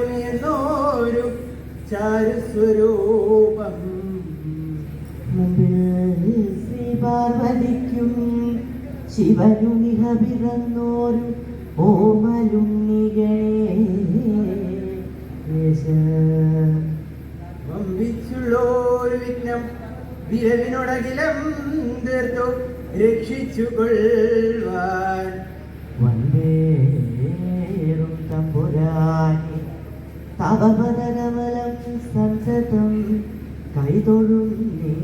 നേരുമെന്നോരു ചാരുസ്വരൂപം. മുമ്പിൽ ശ്രീ പാർവതിക്കും ശിവനുമിഹ പിറന്നോരു ഓമലുണ്ണികളെ വമ്പിച്ചുള്ളോരു വിഘ്നം വിരവിനൊടകിലം തീർത്തു രക്ഷിച്ചു കൊള്ളുവാൻ വന്ദേറും തമ്പുരാൻ. തവപദകമലം സന്തതം കൈതൊഴുന്നേ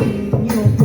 Senhor.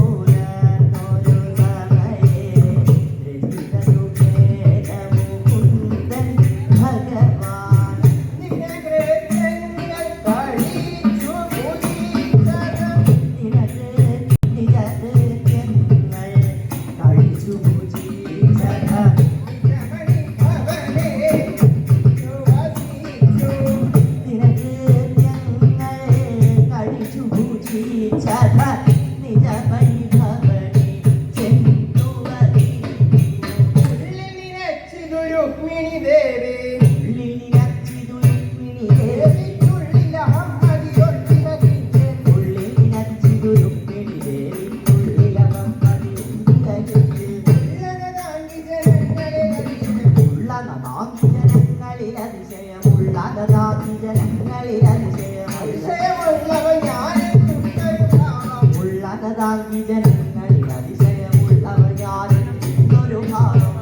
വിതരങ്ങളിൽ അതിശയമുള്ളവർ ഞാനും എന്തൊരു ഭാവം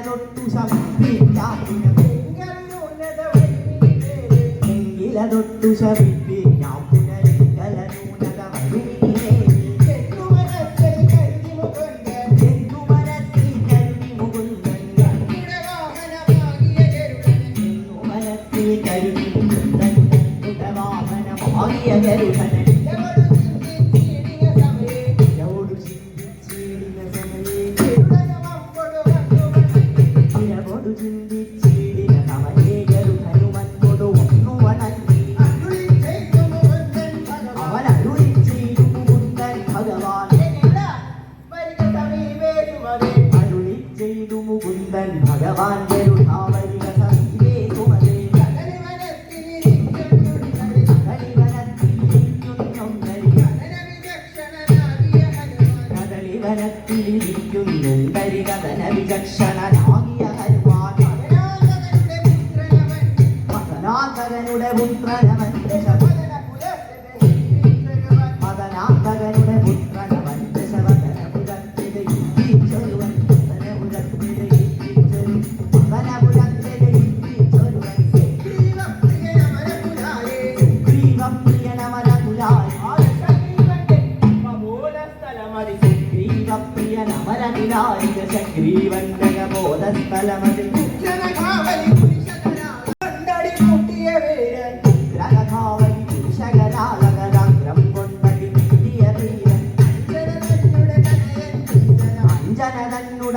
തൊട്ടു ശബ്ദിക്കാത്തിനും തൊട്ടു ശബ്ദ Salud. section. ശഗ്രീവന്റെ ബോധസ്ഥലമതിൽ ജനകാവലി പുരുഷകരാണ്ടടി കൂട്ടിയ വീരൻ ഗ്രഹകാവലി പുരുഷകരാളകരാഗ്രം കൊണ്ടടി കൂട്ടിയ വീരൻ അഞ്ജന തന്നുട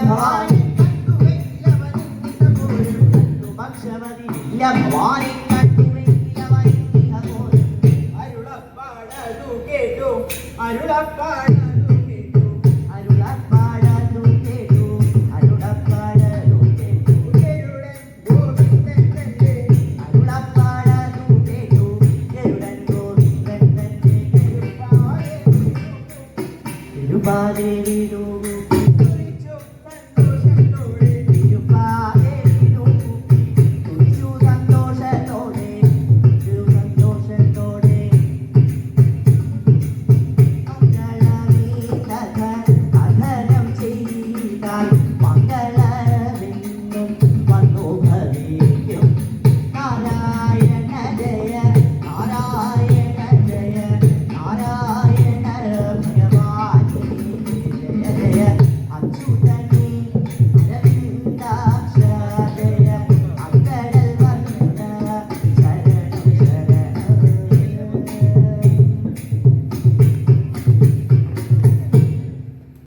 ഭവാനി പക്ഷമതിയില്ല ഭവാനി വൈദ്യ പോലും അരുളപ്പാടു